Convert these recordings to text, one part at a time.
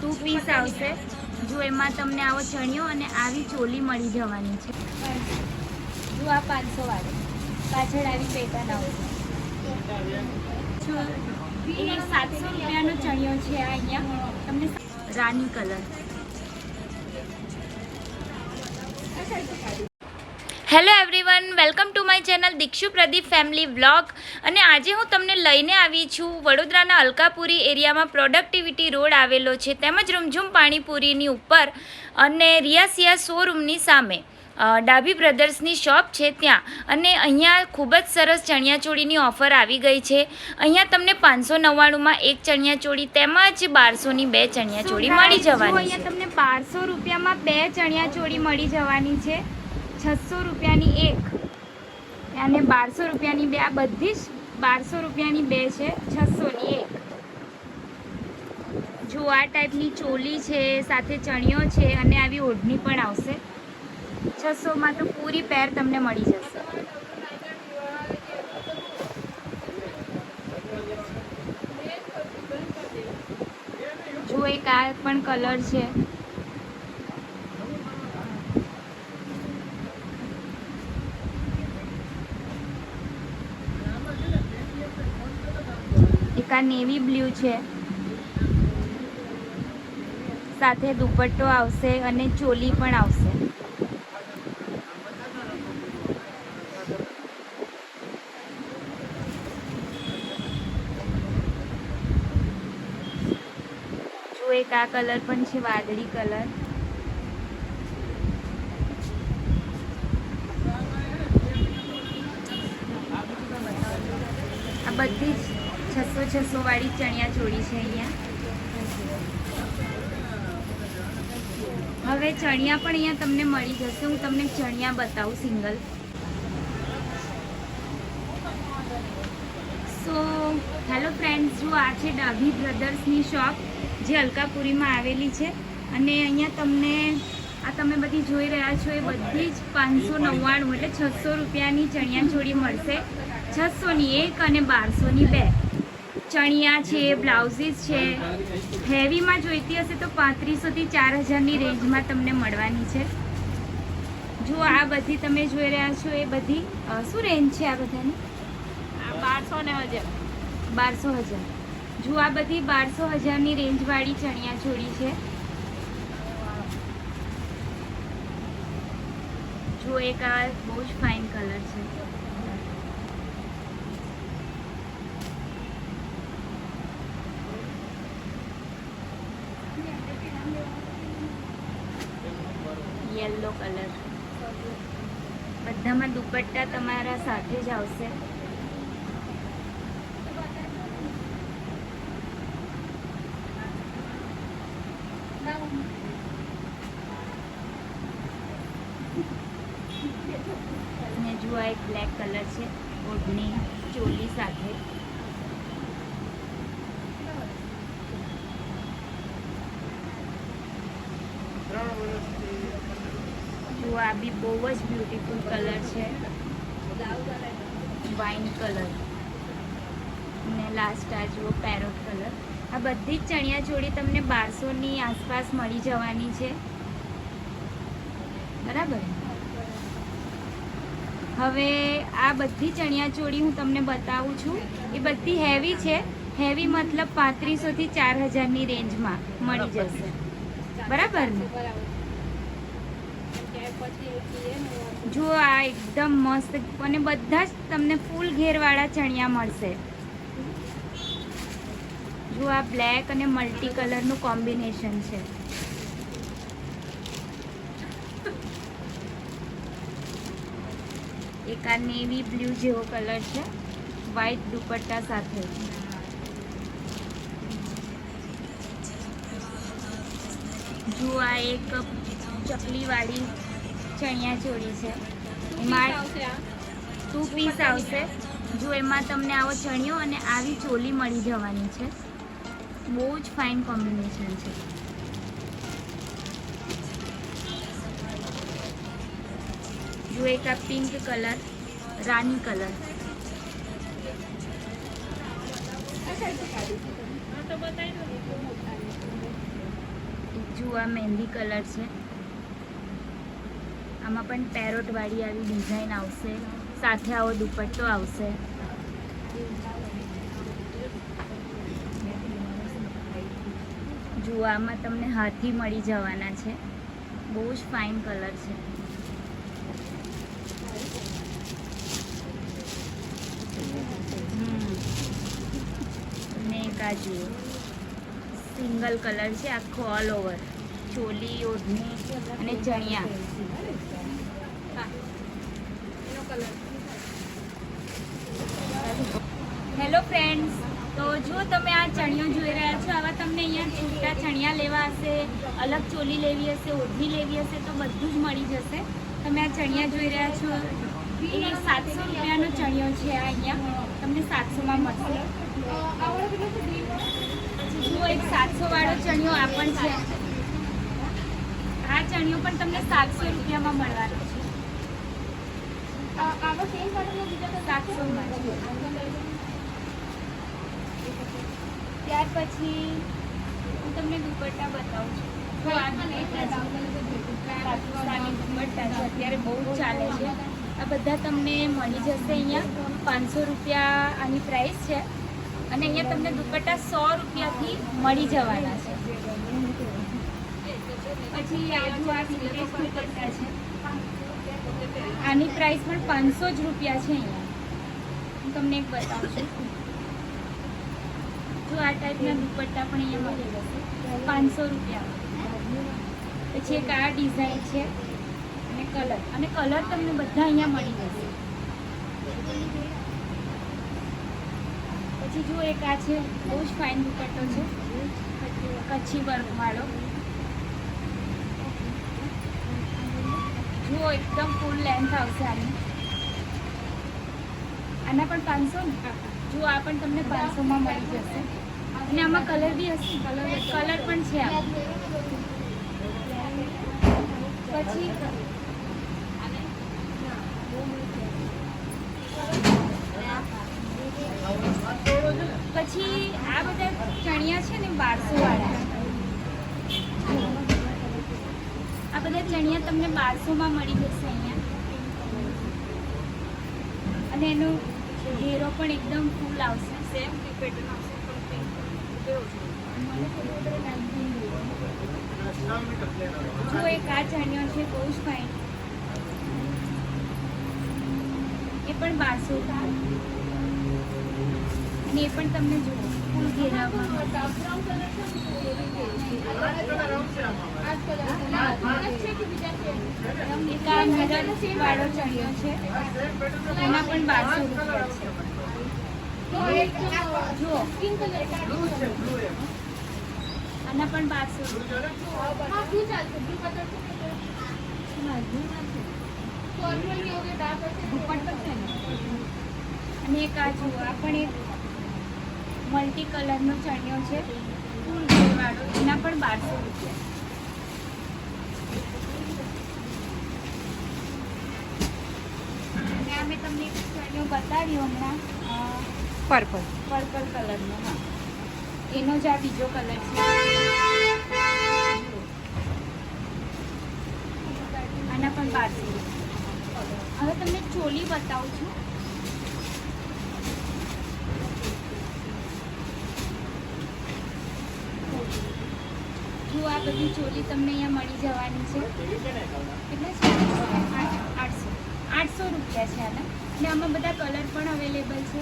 Two piece આવશે. જો એમાં તમને આવો ચણિયો અને આવી ચોલી મળી જવાની છે. જો આ પાંચસો વાળી. પાછળ આવી પેટર્ન આવશે એ સાતસો રૂપિયાનો ચણિયો છે આ અહીંયા. તમને રાની colour. Hello everyone welcome to my channel Dikshu Pradeep family vlog અને આજે હું તમને લઈને આવી છું વડોદરાના અલકાપુરી એરિયામાં પ્રોડક્ટિવિટી રોડ આવેલો છે, તેમજ રૂમઝૂમ પાણીપુરીની ઉપર અને રિયાસિયા શોરૂમની સામે. ડાભી બ્રધર્સની શોપ છે ત્યાં. અને અહીંયા ખૂબ જ સરસ ચણિયાચોળીની ઓફર આવી ગઈ છે. અહીંયા તમને પાંચસો નવ્વાણુંમાં એક ચણિયાચોળી તેમજ બારસોની બે ચણિયાચોળી મળી જવાની અહીંયા તમને બારસો રૂપિયામાં બે ચણિયાચોળી મળી જવાની છે? છસો રૂપિયાની એક અને બારસો રૂપિયાની બે, આ બધી જ બારસો રૂપિયાની બે છે, છસોની એક. જો આ ટાઈપની ચોલી છે, સાથે ચણિયો છે અને આવી ઓઢણી પણ આવશે. છસોમાં તો પૂરી પેર તમને મળી જશે. જો એક આ પણ કલર છે. આ નેવી બ્લુ છે. સાથે દુપટ્ટો આવશે અને ચોલી પણ આવશે. એક આ કલર પણ છે, વાદળી કલર. આ બધી જ છસો છસો વાળી ચણિયા ચોળી છે અહીંયા. હવે ચણિયા પણ અહીંયા તમને મળી જશે. હું તમને ચણિયા બતાવું સિંગલ. સો હેલો ફ્રેન્ડ્સ જો આ છે ડાભી બ્રધર્સની શોપ જે અલકાપુરીમાં આવેલી છે. અને અહીંયા તમને, આ તમે બધી જોઈ રહ્યા છો, એ બધી જ પાંચસો નવ્વાણું એટલે છસો રૂપિયાની ચણિયાચોળી મળશે. છસોની એક અને બારસોની બે. ચણિયા છે બ્લાઉઝીસ છે. હેવીમાં જોઈતી હશે તો પાંત્રીસોથી ચાર હજારની રેન્જમાં તમને મળવાની છે. જો આ બધી તમે જોઈ રહ્યા છો એ બધી શું રેન્જ છે આ બધાની? બારસો ને હજાર. બારસો હજાર. જો આ બધી બારસો હજારની રેન્જવાળી ચણિયા ચોળી છે. જો એક આ બહુ જ ફાઇન કલર છે. Yellow colour. બધામાં દુપટ્ટા તમારા સાથે જ આવશે. અને આ એક બ્લેક કલર છે ઓઢણી ચોલી સાથે. જુઓ, આ બી બહુ જ બ્યુટીફુલ કલર છે. વાઇન કલર ને લાસ્ટ આ જુઓ પેરોટ કલર આ બધી જ ચણિયા ચોળી તમને બારસોની આસપાસ મળી જવાની છે. બરાબર? હવે આ બધી ચણિયા ચોળી હું તમને બતાવું છું. એ બધી હેવી છે. હેવી મતલબ પાંત્રીસોથી ચાર હજારની રેન્જમાં મળી જશે. બરાબર ને? જો આ એકદમ મસ્ત અને બધા જ તમને ફૂલ ઘેરવાળા ચણિયા મળશે. જો આ બ્લેક અને મલ્ટી કલરનું કોમ્બિનેશન છે. એક આ નેવી બ્લુ જેવો કલર છે વ્હાઇટ દુપટ્ટા સાથે. જો આ એક ચકલીવાળી ચણિયા ચોળી છે. એમાં ટુ પીસ આવશે, જો એમાં તમને આવો ચણિયો અને આવી ચોલી મળી જવાની છે. બહુ જ ફાઇન કોમ્બિનેશન છે. જો એક આ પિંક કલર રાની કલર જુઓ આ મહેંદી કલર છે. આમાં પણ પેરોટવાળી આવી ડિઝાઇન આવશે, સાથે આવો દુપટ્ટો આવશે. જુઓ તમને હાથી મળી જવાના છે. બહુ જ ફાઇન કલર છે. અને એક જુઓ, સિંગલ કલર છે, આખો ઓલ ઓવર ચોલી, ઓઢણી અને ચણિયા. હેલો ફ્રેન્ડ્સ તો જો તમે આ ચણિયો જોઈ રહ્યા છો, આવા તમને અહીંયા છૂટા ચણિયા લેવા હશે, અલગ ચોલી લેવી હશે ઓઢી લેવી હશે, તો બધું જ મળી જશે. તમે આ ચણિયા જોઈ રહ્યા છો. એ સાતસો રૂપિયાનો ચણિયો છે આ અહીંયા. તમને સાતસોમાં મળશે. પછી જુઓ, એક સાતસો વાળો ચણિયો આ પણ છે. આ ચણિયો પણ તમને સાતસો રૂપિયામાં મળવાનો છે. ત્યાર પછી હું તમને દુપટ્ટા બતાવું છું તો અત્યારે બહુ ચાલે છે આ બધા તમને મળી જશે અહીંયા પાંચસો રૂપિયા આની પ્રાઇસ છે અને અહીંયા તમને દુપટ્ટા સો રૂપિયાથી મળી જવાના છે પછી દુપટ્ટા છે આની પ્રાઇસ પણ પાંચસો જ રૂપિયા છે અહીંયા. હું તમને એક બતાવું છું. જો આ ટાઈપના દુપટ્ટા પણ અહીંયા મળી જશે. પાંચસો રૂપિયા. પછી એક આ ડિઝાઇન છે અને કલર અને કલર તમને બધા અહીંયા મળી જશે. પછી જો એક આ છે, બહુ જ ફાઇન દુપટ્ટો છે. કચ્છી વર્કવાળો એકદમ ફૂલ લેન્થ આવશે આની. આના પણ પાંચસો જુઓ આ પણ તમને પાંચસોમાં મળી જશે. અને આમાં કલર બી હશે. કલર કલર પણ છે પછી પછી આ બધા ચણિયા છે ને બારસો વાળા આ બધા ચણિયા તમને બારસોમાં મળી જશે અહીંયા. અને એનો ઘેરો પણ એકદમ ફૂલ આવશે. સેમ જો એક આ ચણિયો છે બહુ જ ફાઇન એ પણ બારસો અને એ પણ તમને જુઓ વાળો ચણિયો છે એમાં પણ બારસો આના પણ બારસો અને એક આ જુઓ આ પણ એક મલ્ટી કલરનો ચણિયો છે ફૂલ ઘેરવાળો એના પણ બારસો રૂપિયા. અને આ મેં તમને એક ચણિયો બતાવ્યો હમણાં પર્પલ પર્પલ કલરનો હા. એનો જ આ બીજો કલર છે. આના પણ બારસો હવે તમને ચોલી બતાવું છું. જો આ બધી ચોલી તમને અહીંયા મળી જવાની છે. કેટલા છે? આઠસો. આઠસો રૂપિયા છે આના. અને આમાં બધા કલર પણ અવેલેબલ છે.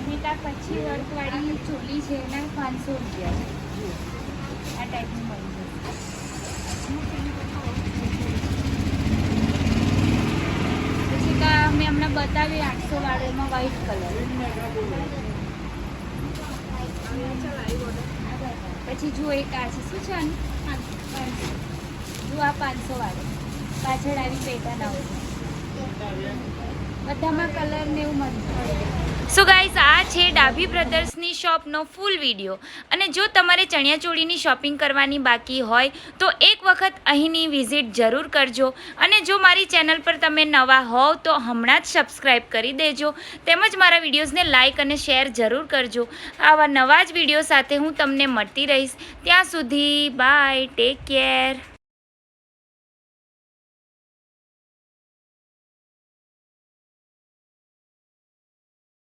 અને ત્યાં પછી વર્કવાળી ચોલી છે એના પાંચસો રૂપિયા છે. આ ટાઈપની મળી જશે. પછી મેં હમણાં બતાવી આઠસો વાળો એમાં વ્હાઈટ કલર પછી જુઓ એક આ છે. શું છે આનું? પાંચસો. જુઓ આ પાંચસો વાળો. પાછળ આવી પેટા આવશે. બધામાં કલર ને એવું મળી સો ગાઈઝ આ છે ડાભી બ્રધર્સની શોપનો ફૂલ વીડિયો અને જો તમારે ચણિયાચોળીની શોપિંગ કરવાની બાકી હોય, તો એક વખત અહીંની વિઝિટ જરૂર કરજો. અને જો મારી ચેનલ પર તમે નવા હોવ, તો હમણાં જ સબસ્ક્રાઈબ કરી દેજો. તેમજ મારા વિડીયોઝને લાઇક અને શેર જરૂર કરજો. આવા નવા જ વીડિયો સાથે હું તમને મળતી રહીશ. ત્યાં સુધી બાય ટેક કેર